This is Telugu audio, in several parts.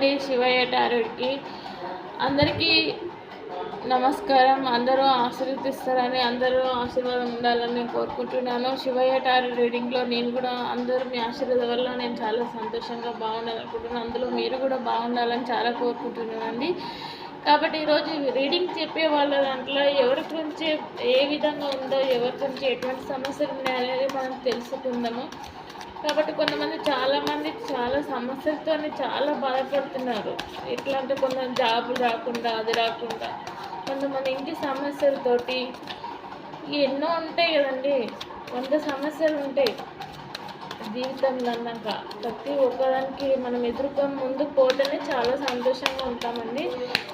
అండి శివయ్య టారోడ్కి. అందరికీ నమస్కారం. అందరూ ఆశీర్వదిస్తారని అందరూ ఆశీర్వాదం ఉండాలని కోరుకుంటున్నాను. శివయ్య టారెడ్ రీడింగ్లో నేను కూడా అందరూ మీ ఆశీర్వాదం వల్ల నేను చాలా సంతోషంగా బాగుండాలనుకుంటున్నాను. అందులో మీరు కూడా బాగుండాలని చాలా కోరుకుంటున్నానండి. కాబట్టి ఈరోజు రీడింగ్ చెప్పే వాళ్ళ దాంట్లో ఎవరి గురించి ఏ విధంగా ఉందో ఎవరి గురించి ఎటువంటి సమస్యలు ఉన్నాయనేది మనం తెలుసుకుందాము. కాబట్టి కొంతమంది చాలామంది చాలా సమస్యలతో చాలా బాధపడుతున్నారు. ఎట్లా అంటే కొంతమంది జాబులు రాకుండా అది రాకుండా కొంతమంది ఇంటి సమస్యలతోటి ఎన్నో ఉంటాయి కదండి. వంద సమస్యలు ఉంటాయి. జీవితంలో అన్నాక ప్రతి ఒక్కదానికి మనం ఎదుర్కొని ముందు పోతేనే చాలా సంతోషంగా ఉంటామండి.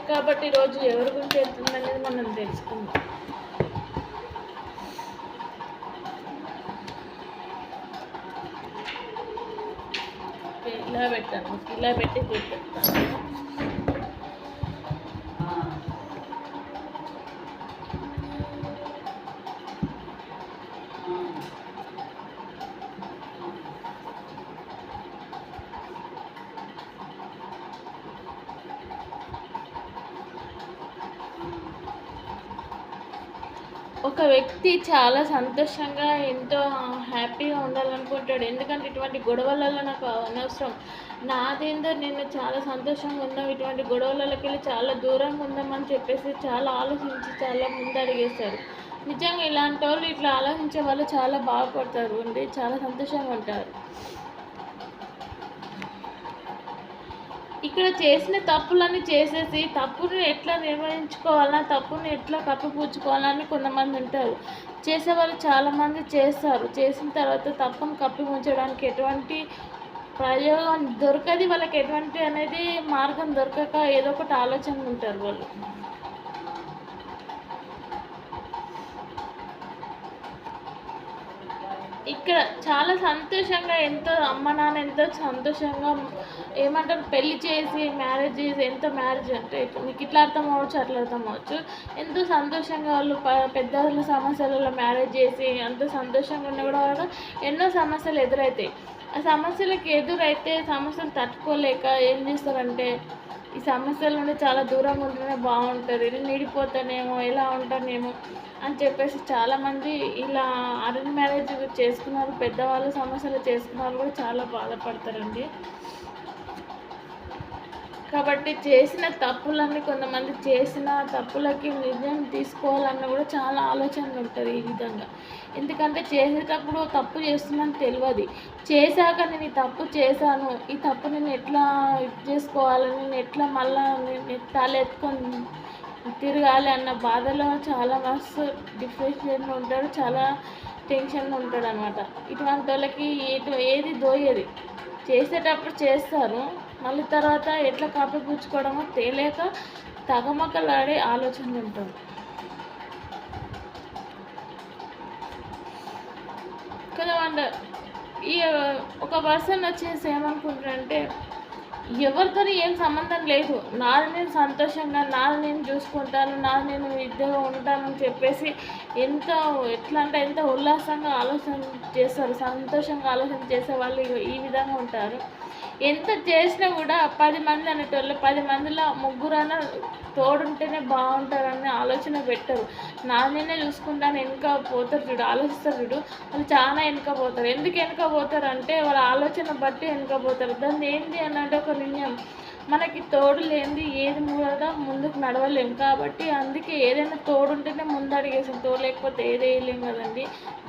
కాబట్టి ఈరోజు ఎవరి గురించి వెళ్తుందనేది మనం తెలుసుకుందాం. ఇలా పెట్టాను ఇలా పెట్టి చూపిస్తాను ఒక వ్యక్తి చాలా సంతోషంగా ఎంతో హ్యాపీగా ఉండాలనుకుంటాడు. ఎందుకంటే ఇటువంటి గొడవలలో నాకు అనవసరం. నాదేందో నేను చాలా సంతోషంగా ఉన్నాం. ఇటువంటి గొడవలకి వెళ్ళి చాలా దూరంగా ఉందామని చెప్పేసి చాలా ఆలోచించి చాలా ముందు అడిగేస్తారు నిజంగా ఇలాంటి వాళ్ళు ఇట్లా ఆలోచించే వాళ్ళు చాలా బాగుపడతారు ఉండి చాలా సంతోషంగా ఉంటారు. ఇక్కడ చేసిన తప్పులన్నీ చేసేసి తప్పుని ఎట్లా నిర్వహించుకోవాలా తప్పుని ఎట్లా కప్పిపుచ్చుకోవాలని కొంతమంది ఉంటారు. చేసేవాళ్ళు చాలామంది చేస్తారు. చేసిన తర్వాత తప్పును కప్పి ఉంచడానికి ఎటువంటి ప్రయోగం దొరకది వాళ్ళకి ఎటువంటి అనేది మార్గం దొరకక ఏదో ఒకటి ఆలోచన ఉంటారు వాళ్ళు ఇక్కడ చాలా సంతోషంగా ఎంతో అమ్మ నాన్న ఎంతో సంతోషంగా ఏమంటారు పెళ్ళి చేసి మ్యారేజ్ చేసి ఎంతో మ్యారేజ్ అంటే నీకు ఇట్లా అర్థం అవ్వచ్చు అట్లా అర్థం అవ్వచ్చు ఎంతో సంతోషంగా వాళ్ళు పెద్దవాళ్ళ సమస్యలలో మ్యారేజ్ చేసి ఎంతో సంతోషంగా ఉన్న కూడా ఎన్నో సమస్యలు ఎదురవుతాయి ఆ సమస్యలకు ఎదురైతే సమస్యలు తట్టుకోలేక ఏం చేస్తారంటే ఈ సమస్యల నుండి చాలా దూరంగా ఉంటేనే బాగుంటుంది నేను విడిపోతానేమో ఎలా ఉంటానేమో అని చెప్పేసి చాలామంది ఇలా అరేంజ్ మ్యారేజ్ చేసుకున్నారు పెద్దవాళ్ళు సమస్యలు చేసుకున్నారు కూడా చాలా బాధపడతారండి. కాబట్టి చేసిన తప్పులన్నీ కొంతమంది చేసిన తప్పులకి నిర్ణయం తీసుకోవాలన్న కూడా చాలా ఆలోచన ఉంటుంది ఈ విధంగా. ఎందుకంటే చేసేటప్పుడు తప్పు చేస్తున్నాను తెలియదు. చేశాక నేను ఈ తప్పు చేశాను ఈ తప్పు నేను ఎట్లా చేసుకోవాలి చేసుకోవాలని నేను ఎట్లా మళ్ళీ నేను తలెత్తుకొని తిరగాలి అన్న బాధలో చాలా మస్తు డిప్రెషన్లో ఉంటాడు చాలా టెన్షన్లో ఉంటాడు అనమాట ఇటువంటి వాళ్ళకి ఏది దోయేది. చేసేటప్పుడు చేస్తారు మళ్ళీ తర్వాత ఎట్లా కాపీ పూచుకోవడమో తేలేక తగమకలాడే ఆలోచనలు కదా కొంతమంది ఈ ఒక పర్సన్ వచ్చేసి ఏమనుకుంటారంటే ఎవరితో ఏం సంబంధం లేదు. నాది నేను సంతోషంగా నాది నేను చూసుకుంటాను నాది నేను ఇద్దరు ఉంటానని చెప్పేసి ఎంత ఎట్లా అంటే ఎంత ఉల్లాసంగా ఆలోచన చేస్తారు సంతోషంగా ఆలోచన చేసే వాళ్ళు ఈ విధంగా ఉంటారు. ఎంత చేసినా కూడా పది మంది అనేటోళ్ళు పది మందిలో ముగ్గురన్నా తోడుంటేనే బాగుంటారని ఆలోచన పెట్టరు. నా చూసుకుంటాను వెనుక పోతారు చూడు ఆలోచిస్తారు చూడు వాళ్ళు చాలా వెనుక పోతారు. ఎందుకు వెనుక పోతారు అంటే వాళ్ళ ఆలోచన బట్టి వెనుక పోతారు. దాన్ని ఏంటి అని అంటే ఒక నిర్ణయం మనకి తోడు లేనిది ఏది కూడా ముందుకు నడవలేం. కాబట్టి అందుకే ఏదైనా తోడు ఉంటేనే ముందడిగేసాం తోడు లేకపోతే ఏది వేయలేం కదండి.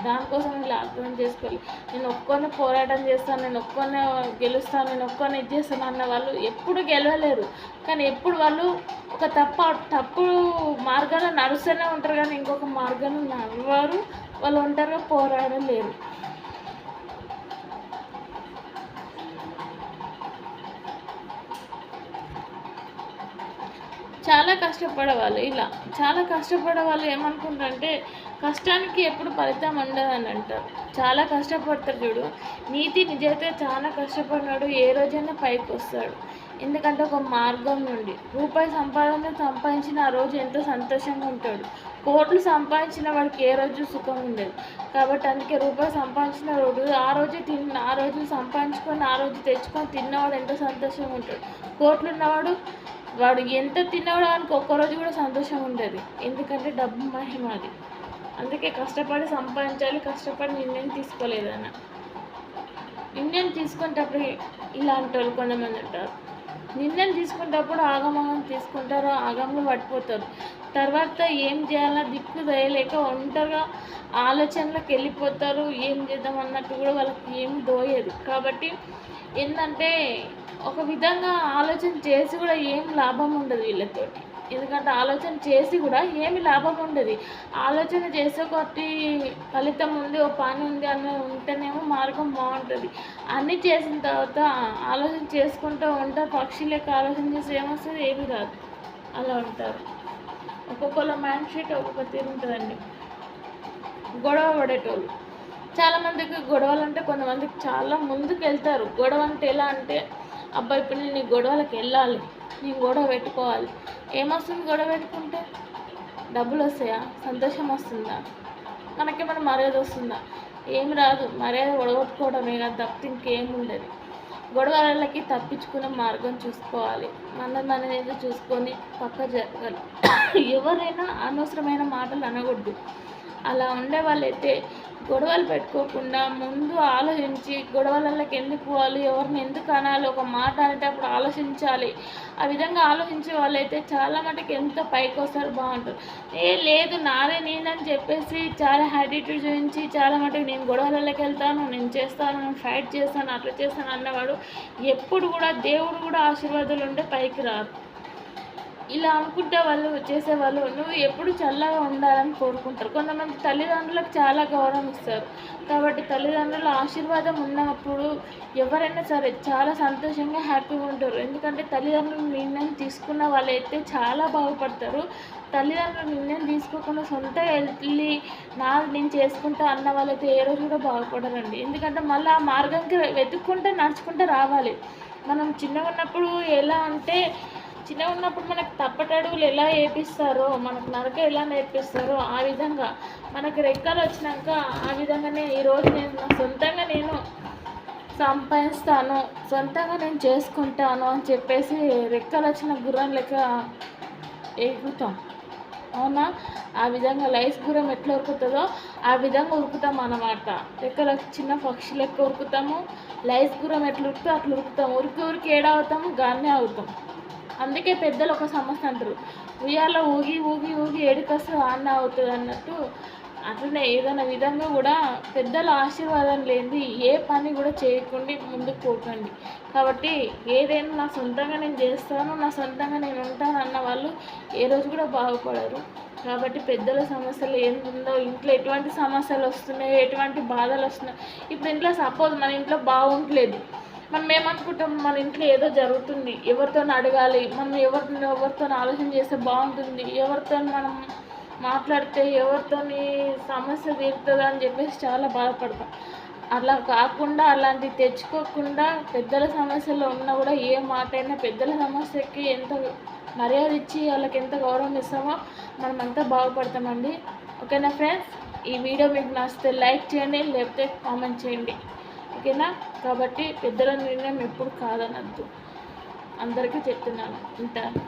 దానికోసం నేను అర్థం చేసుకోవాలి. నేను ఒక్కొనే పోరాటం చేస్తాను నేను ఒక్కొనే గెలుస్తాను నేను ఒక్కొనే ఇది చేస్తాను అన్న వాళ్ళు ఎప్పుడు గెలవలేరు. కానీ ఎప్పుడు వాళ్ళు ఒక తప్ప తప్పు మార్గాన నడుస్తూనే ఉంటారు. కానీ ఇంకొక మార్గాన నడవరు. వాళ్ళు ఒంటరిగా పోరాడలేరు. చాలా కష్టపడేవాళ్ళు. ఇలా చాలా కష్టపడేవాళ్ళు ఏమనుకుంటారంటే కష్టానికి ఎప్పుడు ఫలితం ఉండదని అంటారు. చాలా కష్టపడతారు చూడు. నీతి నిజైతే చాలా కష్టపడినాడు ఏ రోజైనా పైకి వస్తాడు. ఎందుకంటే ఒక మార్గం నుండి రూపాయి సంపాదన సంపాదించిన ఆ రోజు ఎంతో సంతోషంగా ఉంటాడు. కోట్లు సంపాదించిన వాడికి ఏ రోజు సుఖం ఉండదు. కాబట్టి అందుకే రూపాయి సంపాదించిన రోజు ఆ రోజు తిన్న ఆ రోజు సంపాదించుకొని ఆ రోజు తెచ్చుకొని తిన్నవాడు ఎంతో సంతోషంగా ఉంటాడు. కోట్లు ఉన్నవాడు వాడు ఎంత తిన్నవాడు వానికి ఒక్కరోజు కూడా సంతోషం ఉండదు. ఎందుకంటే డబ్బు మహిమ అది. అందుకే కష్టపడి సంపాదించాలి కష్టపడి నిర్ణయం తీసుకోలేదన్న నిర్ణయం తీసుకునేటప్పుడు ఇలాంటి వాళ్ళు కొంతమంది ఉంటారు. నిర్ణయం తీసుకునేటప్పుడు ఆగమగం తీసుకుంటారు ఆగంలో పడిపోతారు తర్వాత ఏం చేయాలో దిక్కు దయలేక ఒంటరిగా ఆలోచనలకు వెళ్ళిపోతారు ఏం చేద్దాం అన్నట్టు కూడా వాళ్ళకి ఏం దోయదు. కాబట్టి ఏంటంటే ఒక విధంగా ఆలోచన చేసి కూడా ఏం లాభం ఉండదు వీళ్ళతోటి. ఎందుకంటే ఆలోచన చేసి కూడా ఏమి లాభం ఉండదు. ఆలోచన చేసే కొద్ది ఫలితం ఉంది ఓ పని ఉంది అని ఉంటేనేమో మార్గం బాగుంటుంది. అన్నీ చేసిన తర్వాత ఆలోచన చేసుకుంటూ ఉంటే పక్షి లెక్క ఆలోచన చేసి ఏమొస్తుంది? ఏమి రాదు. అలా ఉంటారు. ఒక్కొక్కళ్ళ మైండ్ సెట్ ఒక్కొక్క తీరు ఉంటుందండి. గొడవ పడేటోళ్ళు. చాలామందికి గొడవలు అంటే కొంతమందికి చాలా ముందుకు వెళ్తారు. గొడవ అంటే ఎలా అంటే అబ్బాయి ఇప్పుడు నేను గొడవలకు వెళ్ళాలి. నేను గొడవ పెట్టుకోవాలి. ఏమొస్తుంది గొడవ పెట్టుకుంటే? డబ్బులు వస్తాయా సంతోషం వస్తుందా? మనకేమైనా మర్యాద వస్తుందా? ఏమి రాదు. మర్యాద గొడగొట్టుకోవడమే కదా తప్పితే ఇంకేం ఉండదు. గొడవలకి తప్పించుకునే మార్గం చూసుకోవాలి. మన మనది చూసుకొని పక్క జరగాలి ఎవరైనా అనవసరమైన మాటలు అనకూడదు. అలా ఉండే వాళ్ళైతే గొడవలు పెట్టుకోకుండా ముందు ఆలోచించి గొడవలకి ఎందుకు పోవాలి ఎవరిని ఎందుకు అనాలి ఒక మాట అనేటప్పుడు ఆలోచించాలి. ఆ విధంగా ఆలోచించే వాళ్ళైతే చాలా మటుకు ఎంత పైకి వస్తారు బాగుంటుంది. ఏ లేదు నాదే నేనని చెప్పేసి చాలా హ్యాటిట్యూడ్ చూపించి చాలా మటుకు నేను గొడవలకి వెళ్తాను నేను చేస్తాను నేను ఫైట్ చేస్తాను అట్లా చేస్తాను అన్నవాడు ఎప్పుడు కూడా దేవుడు కూడా ఆశీర్వాదాలు ఉంటే పైకి రారు. ఇలా అనుకుంటే వాళ్ళు చేసేవాళ్ళు నువ్వు ఎప్పుడు చల్లగా ఉండాలని కోరుకుంటారు. కొంతమంది తల్లిదండ్రులకు చాలా గౌరవం ఇస్తారు. కాబట్టి తల్లిదండ్రుల ఆశీర్వాదం ఉన్నప్పుడు ఎవరైనా సరే చాలా సంతోషంగా హ్యాపీగా ఉంటారు. ఎందుకంటే తల్లిదండ్రులు నిర్ణయం తీసుకున్న వాళ్ళైతే చాలా బాగుపడతారు. తల్లిదండ్రులు నిర్ణయం తీసుకోకుండా సొంత వెళ్ళి నా నేను చేసుకుంటా అన్న వాళ్ళైతే ఏ రోజు కూడా బాగుపడరండి. ఎందుకంటే మళ్ళీ ఆ మార్గంకి వెతుక్కుంటే నడుచుకుంటే రావాలి. మనం చిన్నగా ఉన్నప్పుడు ఎలా అంటే చిన్నగా ఉన్నప్పుడు మనకు తప్పటడుగులు ఎలా వేపిస్తారో మనకు నరక ఎలా నేర్పిస్తారో ఆ విధంగా మనకు రెక్కలు వచ్చినాక ఆ విధంగానే ఈరోజు నేను నా సొంతంగా నేను సంపాదిస్తాను సొంతంగా నేను చేసుకుంటాను అని చెప్పేసి రెక్కలు వచ్చిన గుర్రం లెక్క ఎగుతాం అవునా? ఆ విధంగా లైఫ్ గుర్రం ఎట్లా ఉరుకుతుందో ఆ విధంగా ఉరుకుతాం అన్నమాట. రెక్కల చిన్న పక్షి లెక్క ఉరుకుతాము లైఫ్ గురం ఎట్లా ఉరుకుతో అట్లా ఉరుకుతాం. ఉరికి ఉరికి ఏడవుతాము గాన్నే అవుతాం అందుకే పెద్దలు ఒక సమస్య అంటారు. ఉయ్యాల ఊగి ఊగి ఊగి ఏడుకొస్తే ఆన్న అవుతుంది అన్నట్టు అట్లనే ఏదైనా విధంగా కూడా పెద్దల ఆశీర్వాదం లేనిది ఏ పని కూడా చేయకుండా ముందుకు పోకండి. కాబట్టి ఏదైనా నా సొంతంగా నేను చేస్తాను నా సొంతంగా నేను ఉంటాను అన్న వాళ్ళు ఏ రోజు కూడా బాగుపడరు. కాబట్టి పెద్దల సమస్యలు ఏంటుందో ఇంట్లో ఎటువంటి సమస్యలు వస్తున్నాయో ఎటువంటి బాధలు వస్తున్నాయి ఇప్పుడు ఇంట్లో సపోజ్ మన ఇంట్లో బాగుంటలేదు. మనం ఏమనుకుంటాం మన ఇంట్లో ఏదో జరుగుతుంది ఎవరితో అడగాలి మనం ఎవరిని ఎవరితో ఆలోచన చేస్తే బాగుంటుంది ఎవరితో మనం మాట్లాడితే ఎవరితోని సమస్య తీరుతుంది అని చెప్పేసి చాలా బాధపడతాం. అలా కాకుండా అలాంటివి తెచ్చుకోకుండా పెద్దల సమస్యలో ఉన్నా కూడా ఏ మాట అయినా పెద్దల సమస్యకి ఎంత మర్యాద ఇచ్చి వాళ్ళకి ఎంత గౌరవం ఇస్తామో మనం అంతా బాగుపడతామండి. ఓకేనా ఫ్రెండ్స్? ఈ వీడియో మీకు నచ్చితే లైక్ చేయండి లేకపోతే కామెంట్ చేయండి. ఓకేనా? కాబట్టి పెద్దల నిర్ణయం ఎప్పుడు కాదనద్దు. అందరికీ చెప్తున్నాను. ఉంటాను